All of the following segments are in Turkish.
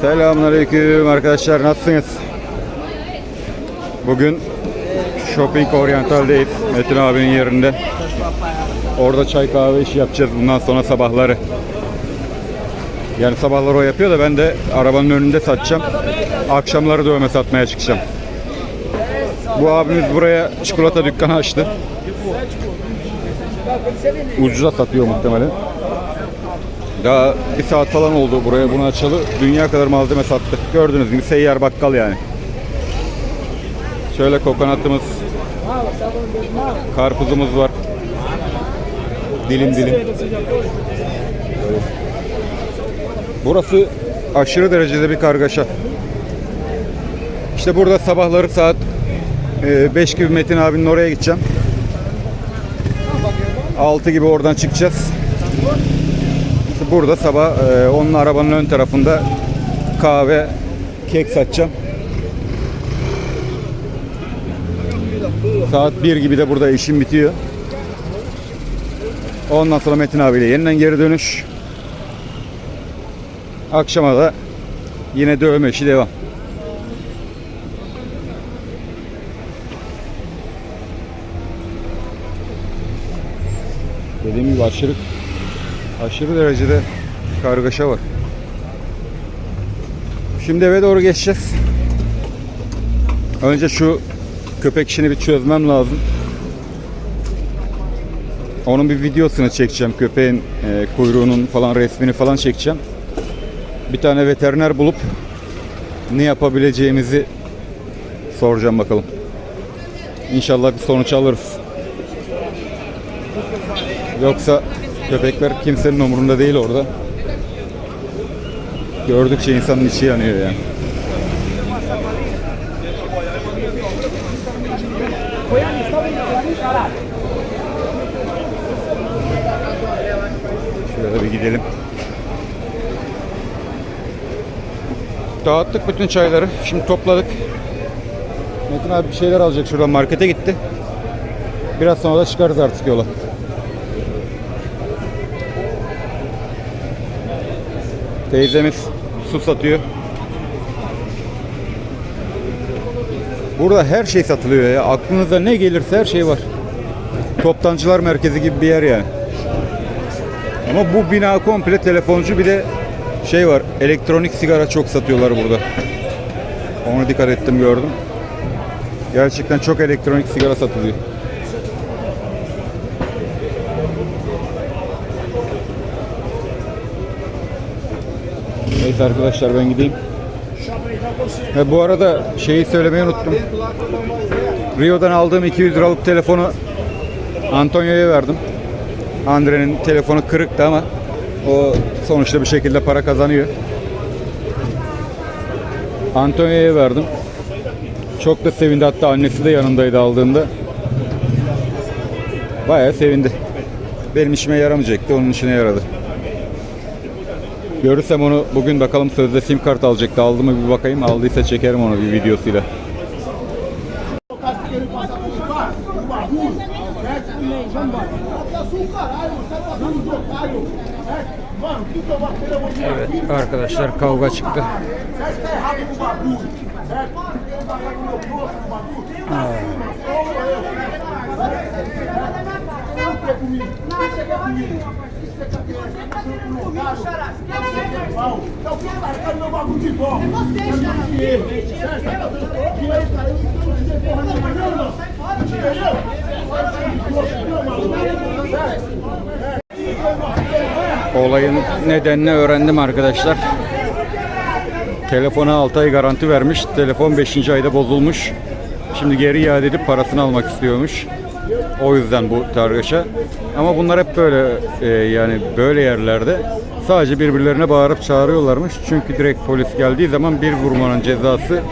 Selamünaleyküm arkadaşlar nasılsınız? Bugün Shopping Oriental'deyiz Metin abinin yerinde. Orada çay kahve işi yapacağız bundan sonra sabahları. Yani sabahları o yapıyor da ben de arabanın önünde satacağım. Akşamları dövme satmaya çıkacağım. Bu abimiz buraya çikolata dükkanı açtı. Ucuza satıyor muhtemelen. Daha bir saat falan oldu buraya bunu açalı. Dünya kadar malzeme sattı. Gördüğünüz gibi seyyar bakkal yani. Şöyle kokonatımız, karpuzumuz var. Dilim dilim. Burası aşırı derecede bir kargaşa. İşte burada sabahları saat 5 gibi Metin abinin oraya gideceğim. 6 gibi oradan çıkacağız. Burada sabah e, onun arabanın ön tarafında kahve, kek satacağım. Saat 1 gibi de burada işim bitiyor. Ondan sonra Metin abiyle yeniden geri dönüş. Akşama da yine dövme işi devam. Dediğim gibi aşırı aşırı derecede kargaşa var. Şimdi eve doğru geçeceğiz. Önce şu köpek işini bir çözmem lazım. Onun bir videosunu çekeceğim. Köpeğin e, kuyruğunun falan resmini falan çekeceğim. Bir tane veteriner bulup ne yapabileceğimizi soracağım bakalım. İnşallah bir sonuç alırız. Yoksa köpekler kimsenin umurunda değil orada. Gördükçe insanın içi yanıyor yani. Şöyle bir gidelim. Dağıttık bütün çayları. Şimdi topladık. Metin abi bir şeyler alacak şuradan markete gitti. Biraz sonra da çıkarız artık yola. Teyzemiz su satıyor. Burada her şey satılıyor ya. Aklınıza ne gelirse her şey var. Toptancılar merkezi gibi bir yer yani. Ama bu bina komple telefoncu bir de şey var. Elektronik sigara çok satıyorlar burada. Ona dikkat ettim gördüm. Gerçekten çok elektronik sigara satılıyor. Neyse arkadaşlar ben gideyim. Ha, bu arada şeyi söylemeyi unuttum. Rio'dan aldığım 200 liralık telefonu Antonio'ya verdim. Andre'nin telefonu kırıktı ama o sonuçta bir şekilde para kazanıyor. Antonio'ya verdim. Çok da sevindi hatta annesi de yanındaydı aldığında. Bayağı sevindi. Benim işime yaramayacaktı, onun işine yaradı. Görürsem onu bugün bakalım sözde sim kart alacaktı. Aldı mı bir bakayım. Aldıysa çekerim onu bir videosuyla. Evet arkadaşlar kavga çıktı. Olayın nedenini öğrendim arkadaşlar. Telefona 6 ay garanti vermiş. Telefon 5. ayda bozulmuş. Şimdi geri iade edip parasını almak istiyormuş. O yüzden bu kargaşa. Ama bunlar hep böyle e, yani böyle yerlerde sadece birbirlerine bağırıp çağırıyorlarmış. Çünkü direkt polis geldiği zaman bir vurmanın cezası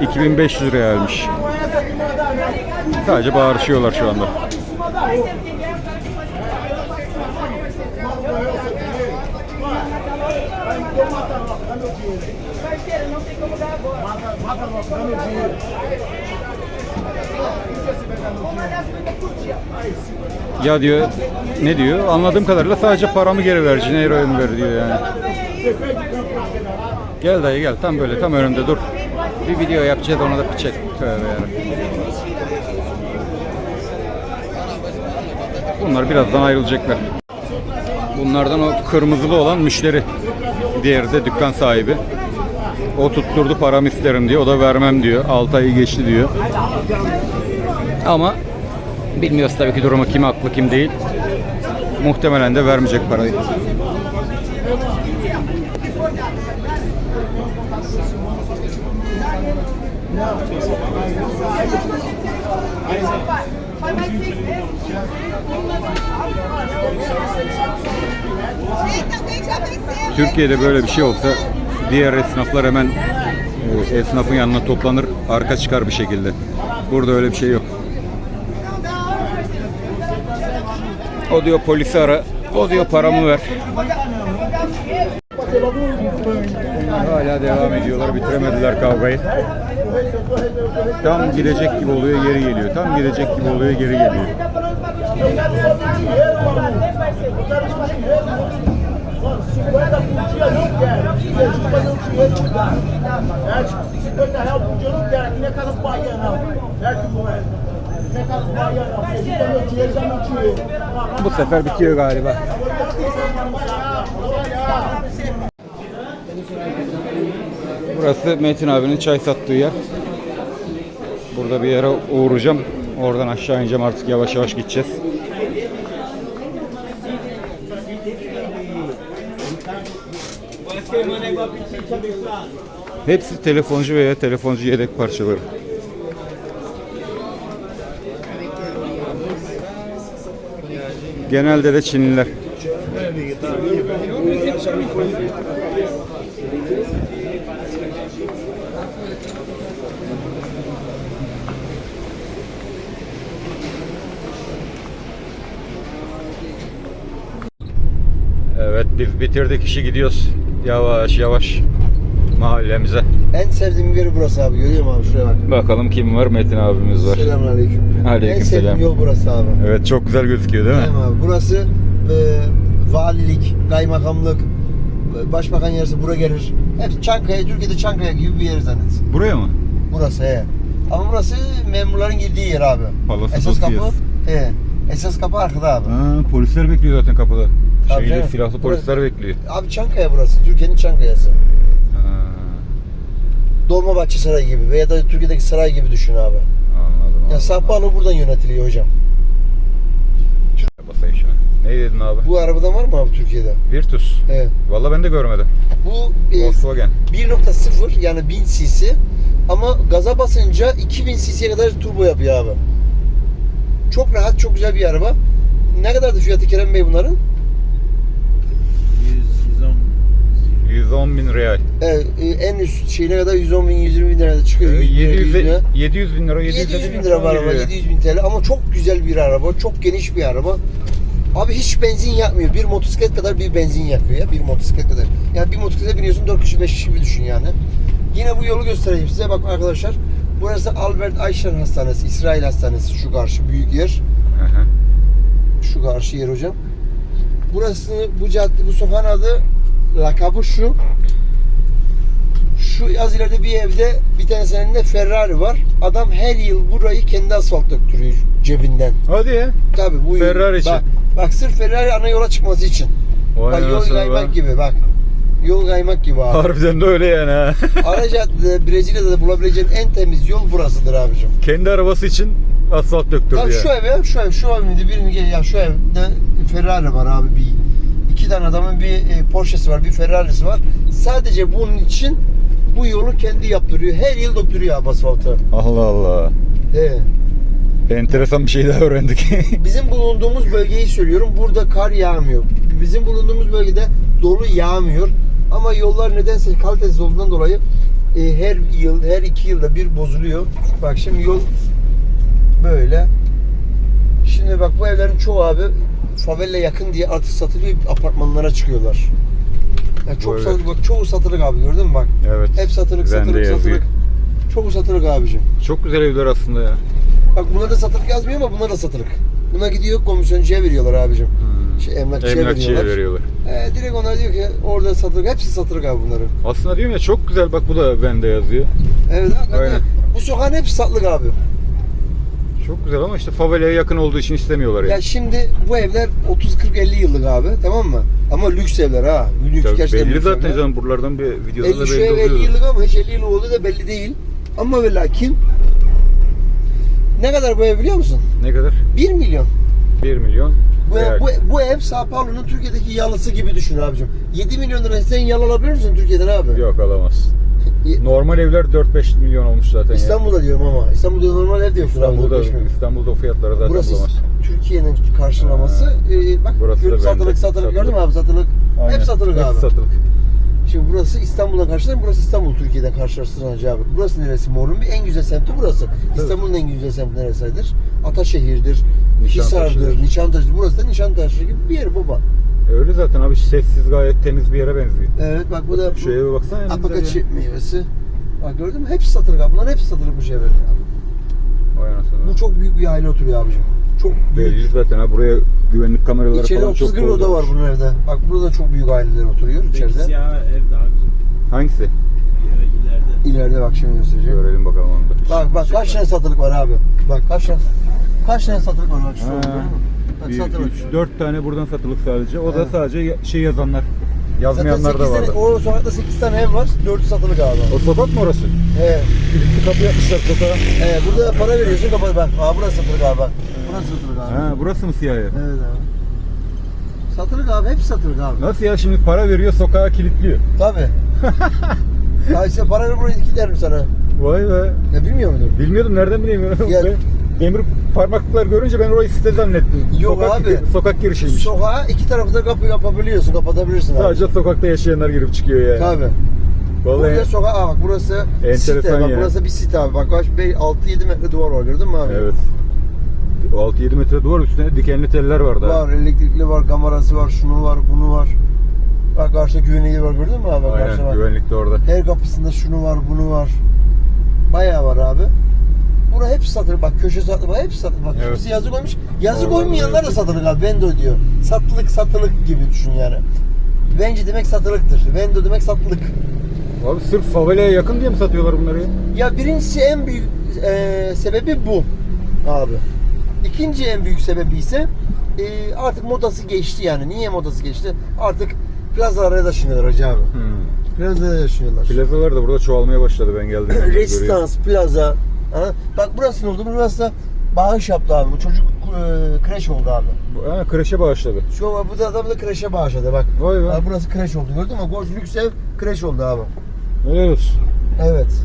2500 liraymış. Sadece bağırışıyorlar şu anda. Parceiro, não tem como Ya diyor ne diyor? Anladığım kadarıyla sadece paramı geri ver, Cineiro'yu mu ver diyor yani. Gel dayı gel tam böyle tam önümde dur. Bir video yapacağız ona da çek. Tövbe yarabbim. Bunlar birazdan ayrılacaklar. Bunlardan o kırmızılı olan müşteri. Diğeri de dükkan sahibi. O tutturdu paramı isterim diyor. O da vermem diyor. 6 ayı geçti diyor. Ama bilmiyoruz tabii ki durumu kim haklı kim değil. Muhtemelen de vermeyecek parayı. Türkiye'de böyle bir şey olsa diğer esnaflar hemen e, esnafın yanına toplanır, arka çıkar bir şekilde. Burada öyle bir şey yok. O diyor polisi ara, o diyor paramı ver. Hala devam ediyorlar, bitiremediler kavgayı. Tam gidecek gibi oluyor, geri geliyor. Tam gidecek gibi oluyor, geri geliyor. Dinheiro, mano. 50 reais por dia eu não quero. Aqui não é casa Bahia, não. Certo, moleque? Bu sefer bitiyor galiba. Burası Metin abinin çay sattığı yer. Burada bir yere uğrayacağım. Oradan aşağı ineceğim artık yavaş yavaş gideceğiz. Hepsi telefoncu veya telefoncu yedek parçaları. Genelde de Çinliler. Evet biz bitirdik işi gidiyoruz. Yavaş yavaş mahallemize. En sevdiğim yeri burası abi. Görüyor musun abi? Şuraya bak. Bakalım kim var? Metin abimiz var. Selamünaleyküm. Aleyküm en sevdiğim selam. yol burası abi. Evet çok güzel gözüküyor değil mi? Mi abi? Burası e, valilik, kaymakamlık, başbakan yarısı buraya gelir. Hep Çankaya, Türkiye'de Çankaya gibi bir yer zannet. Buraya mı? Burası he. Ama burası memurların girdiği yer abi. Palası Esas kapı, he. Esas kapı arkada abi. Ha, polisler bekliyor zaten kapıda. Tabii canım. silahlı polisler bekliyor. Abi Çankaya burası. Türkiye'nin Çankaya'sı. Ha, Dolmabahçe Sarayı gibi veya da Türkiye'deki saray gibi düşün abi. Ya. Sahpalı buradan yönetiliyor hocam. Basayım şuna. Ne dedin abi? Bu arabadan var mı abi Türkiye'de? Virtus. Evet. Vallahi ben de görmedim. Bu e, Volkswagen. 1.0 yani 1000 cc ama gaza basınca 2000 cc'ye kadar turbo yapıyor abi. Çok rahat, çok güzel bir araba. Ne kadardı fiyatı Kerem Bey bunların? 110 bin real. Evet, e, en üst şeyine kadar 110 bin, 120 bin liraya çıkıyor. Ee, 700 700, lira. 700 bin lira. 700 bin lira var araba, geliyor. 700 bin TL ama çok güzel bir araba, çok geniş bir araba. Abi hiç benzin yakmıyor. Bir motosiklet kadar bir benzin yakıyor ya. Bir motosiklet kadar. Yani bir motosiklete biniyorsun 4 kişi 5 kişi bir düşün yani. Yine bu yolu göstereyim size. Bak arkadaşlar. Burası Albert Einstein Hastanesi. İsrail Hastanesi. Şu karşı büyük yer. Aha. Şu karşı yer hocam. Burası bu cadde bu sokağın adı lakabı şu. Şu az ileride bir evde bir tanesinin de Ferrari var. Adam her yıl burayı kendi asfalt döktürüyor cebinden. Hadi ya. Tabii bu Ferrari için. Bak, bak sırf Ferrari ana yola çıkması için. Vay bak yol kaymak gibi bak. Yol kaymak gibi abi. Harbiden de öyle yani ha. Ara caddede Brezilya'da da bulabileceğin en temiz yol burasıdır abicim. Kendi arabası için asfalt döktürdü Tabii ya. şu ev ya, şu ev, şu evinde birini gel ya şu evde Ferrari var abi bir iki tane adamın bir e, Porsche'si var, bir Ferrari'si var. Sadece bunun için bu yolu kendi yaptırıyor. Her yıl döktürüyor abi asfaltı. Allah Allah. He. Enteresan bir şey daha öğrendik. Bizim bulunduğumuz bölgeyi söylüyorum. Burada kar yağmıyor. Bizim bulunduğumuz bölgede dolu yağmıyor. Ama yollar nedense kalitesiz olduğundan dolayı e, her yıl, her iki yılda bir bozuluyor. Bak şimdi yol böyle. Şimdi bak bu evlerin çoğu abi favela yakın diye artık satılıyor apartmanlara çıkıyorlar. Ya çok satılık, bak çoğu satılık abi gördün mü bak. evet. Hep satılık, Bende satılık, yazıyor. satılık. Çoğu satılık abicim. Çok güzel evler aslında ya. Bak bunlar da satılık yazmıyor ama bunlar da satılık. Buna gidiyor komisyoncuya veriyorlar abicim. Hmm. Şey, emlakçıya, Emlakçıya veriyorlar. veriyorlar. E, direkt onlar diyor ki orada satılık. Hepsi satılık abi bunların. Aslında diyorum ya çok güzel bak bu da bende yazıyor. Evet abi. Aynen. Bu sokağın hepsi satılık abi. Çok güzel ama işte favelaya yakın olduğu için istemiyorlar yani. Ya şimdi bu evler 30 40 50 yıllık abi tamam mı? Ama lüks evler ha. Lüks Tabii gerçekten belli lüks zaten evler. canım buralardan bir videoda 50 da şu belli ev 50 oluyor. yıllık ama hiç 50 yıllık olduğu da belli değil. Ama ve lakin ne kadar bu ev biliyor musun? Ne kadar? 1 milyon. 1 milyon. Bu ev, real. bu, bu ev Sao Paulo'nun Türkiye'deki yalısı gibi düşün abicim. 7 milyon lira sen yalı alabilir misin Türkiye'den abi? Yok alamaz. Normal evler 4-5 milyon olmuş zaten. İstanbul'da diyorum ama. İstanbul'da normal ev de yok. İstanbul'da. İstanbul'da o fiyatlara zaten Burası bulamaz. Türkiye'nin karşılaması. Ee, bak Burası gördün da satılık bende. satılık gördün mü Satılık. abi satılık. Aynen. Hep satılık Hepsi abi. satılık. Şimdi burası İstanbul'dan karşılanır, burası İstanbul Türkiye'den karşılaştırılacak abi. Burası neresi Mor'un bir en güzel semti burası. İstanbul'un en güzel semti neresidir? Ataşehir'dir, Nişantaşı'dır. Hisar'dır, Nişantaşı. Burası da Nişantaşı gibi bir yer baba. Öyle zaten abi sessiz gayet temiz bir yere benziyor. Evet bak bu da Şu eve baksana. apakaçi meyvesi. Bak gördün mü? Hepsi satılık abi. Bunların hepsi satılık bu şeyler abi. Vay anasını. Bu çok büyük bir aile oturuyor abicim. Çok büyük. Belli zaten ha buraya güvenlik kameraları İçeride falan çok 31 oda var koyulmuş. bunun evde. Bak burada da çok büyük aileler oturuyor Peki içeride. siyah ev daha güzel. Hangisi? Ya ileride. İleride bak şimdi göstereceğim. Görelim bakalım onu da. Bak bak kaç tane satılık var abi. Bak kaç tane kaç tane satılık var bak şu Ha? Bak 1, satılık. 3, 4 tane buradan satılık sadece. O da Evet. sadece ya- şey yazanlar. Yazmayanlar da 8 vardı. tane, o sokakta 8 tane ev var. 4'ü satılık abi. O sokak mı orası? He. Kilitli kapı yapmışlar sokağa. He burada para veriyorsun kapat bak. Aa burası satılık abi bak. Burası satılık abi. Ha, burası mı siyah ev? Evet abi. Satılık abi hepsi satılık abi. Nasıl ya şimdi para veriyor sokağa kilitliyor. Tabi. ya işte para ver burayı kilitlerim sana. Vay be. Ya bilmiyor muydun? Bilmiyordum nereden bileyim. Ya- Ben Demir parmaklıklar görünce ben orayı site zannettim. Yok sokak, abi. Sokak girişiymiş. Sokağa iki tarafta kapı yapabiliyorsun, kapatabilirsin abi. Sadece sokakta yaşayanlar girip çıkıyor yani. Tabi. Vallahi Burada sokak, aa bak burası Enteresan site, bak ya. burası bir site abi. Bak kaç 6-7 metre duvar var gördün mü abi? Evet. 6-7 metre duvar üstüne dikenli teller var daha. Var, elektrikli var, kamerası var, şunu var, bunu var. Bak karşıda güvenliği var gördün mü abi? Bak karşıda Aynen bak. güvenlik de orada. Her kapısında şunu var, bunu var. Bayağı var abi. Bura hepsi satılık. Bak köşe satılık. Bak hepsi satılık. Bak Evet. kimisi yazı koymuş. Yazı Orada koymayanlar da satılık abi. Vendo diyor. Satılık satılık gibi düşün yani. Venci demek satılıktır. Vendo demek satılık. Abi sırf favelaya yakın diye mi satıyorlar bunları ya? Birincisi en büyük e, sebebi bu abi. İkinci en büyük sebebi ise e, artık modası geçti yani. Niye modası geçti? Artık plazalara taşınıyorlar hacı abi. Hmm. Plazalara taşınıyorlar. Plazalar da burada çoğalmaya başladı ben geldiğimde. Restans, plaza. Bak burası ne oldu? Burası da bağış yaptı abi. Bu çocuk e, kreş oldu abi. Bu- Ha, kreşe bağışladı. Şu bu da adam da kreşe bağışladı bak. Vay be. Ha, burası kreş oldu gördün mü? Koç lüks ev kreş oldu abi. Helal olsun. Evet.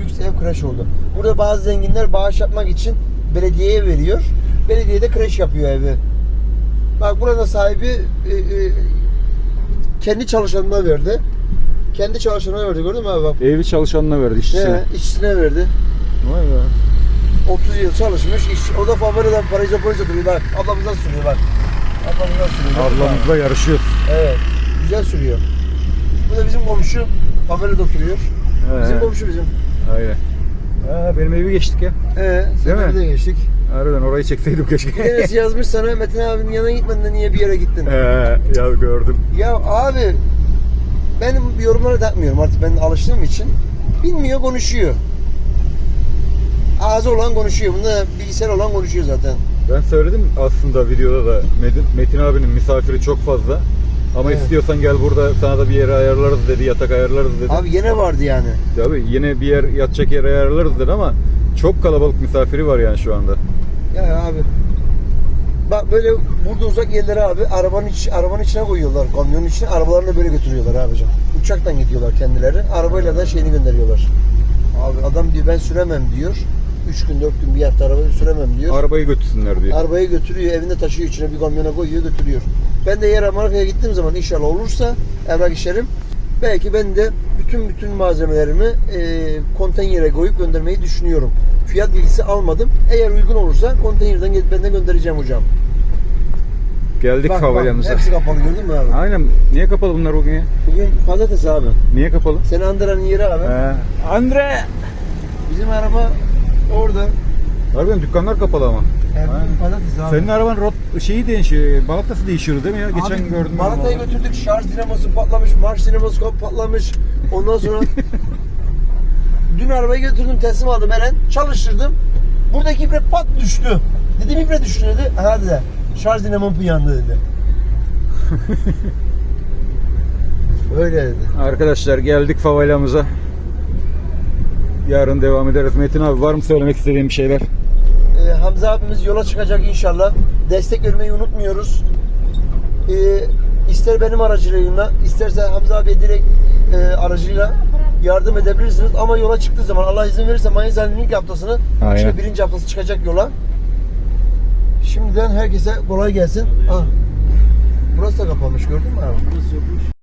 Lüks ev kreş oldu. Burada bazı zenginler bağış yapmak için belediyeye veriyor. Belediye de kreş yapıyor evi. Bak buranın sahibi e, e, kendi çalışanına verdi. Kendi çalışanına verdi gördün mü abi bak. Evi çalışanına verdi işçisine. Ne? İşçisine verdi. Vay be. 30 yıl çalışmış. iş, o da fabrikadan parayı polis oturuyor bak. Ablamızdan sürüyor bak. Ablamızdan sürüyor. Ablamızla yarışıyoruz. Evet. Güzel sürüyor. Bu da bizim komşu. Fabrikada oturuyor. Bizim He, komşu bizim. Aynen. Ha, benim evi geçtik ya. Ee, Değil mi? sen de geçtik. Harbiden orayı çekseydim keşke. Bir tanesi yazmış sana Metin abinin yanına gitmedin de niye bir yere gittin? He, ya gördüm. Ya abi benim yorumlara takmıyorum artık ben alıştığım için. Bilmiyor konuşuyor. Ağzı olan konuşuyor. Bunda bilgisayar olan konuşuyor zaten. Ben söyledim aslında videoda da Metin, Metin abinin misafiri çok fazla. Ama Evet. istiyorsan gel burada sana da bir yere ayarlarız dedi, yatak ayarlarız dedi. Abi gene vardı yani. Tabii yine bir yer yatacak yer ayarlarız dedi ama çok kalabalık misafiri var yani şu anda. Ya abi. Bak böyle burada uzak yerlere abi arabanın iç, arabanın içine koyuyorlar. Kamyonun içine arabalarını böyle götürüyorlar abicim. Uçaktan gidiyorlar kendileri. Arabayla da şeyini gönderiyorlar. Abi adam diyor ben süremem diyor. 3 gün 4 gün bir hafta araba süremem diyor. Arabayı götürsünler diye. Arabayı götürüyor, evinde taşıyor içine bir kamyona koyuyor, götürüyor. Ben de yer Amerika'ya gittiğim zaman inşallah olursa evrak işlerim belki ben de bütün bütün malzemelerimi e, konteynere koyup göndermeyi düşünüyorum. Fiyat bilgisi almadım. Eğer uygun olursa konteynerden gelip ben de göndereceğim hocam. Geldik Bak, bak, hepsi kapalı gördün mü abi? Aynen. Niye kapalı bunlar bugün ya? Bugün pazartesi abi. Niye kapalı? Sen Andra'nın yeri abi. He. Andre! Bizim araba orada. Harbiden dükkanlar kapalı ama. Aynen. pazartesi abi. Senin araban rot şeyi değişiyor. Balatası değişiyor değil mi ya? Geçen Abi, gördüm. ben Malatya'ya onu. götürdük şarj dinamosu patlamış, marş dinamosu patlamış. Ondan sonra dün arabayı götürdüm teslim aldım Eren. Çalıştırdım. Buradaki ibre pat düştü. Dedim ibre düştü dedi. Ha dedi. Şarj dinamom yandı dedi. Öyle dedi. Arkadaşlar geldik favalamıza. Yarın devam ederiz. Metin abi var mı söylemek istediğin bir şeyler? Ee, Hamza abimiz yola çıkacak inşallah. Destek vermeyi unutmuyoruz. Ee, ister benim aracılığımla, isterse Hamza abi direkt e, aracıyla yardım edebilirsiniz. Ama yola çıktığı zaman Allah izin verirse Mayıs ayının ilk haftasını, Aynen. işte birinci haftası çıkacak yola. Şimdiden herkese kolay gelsin. Ah, burası da kapanmış gördün mü abi? Burası yokmuş.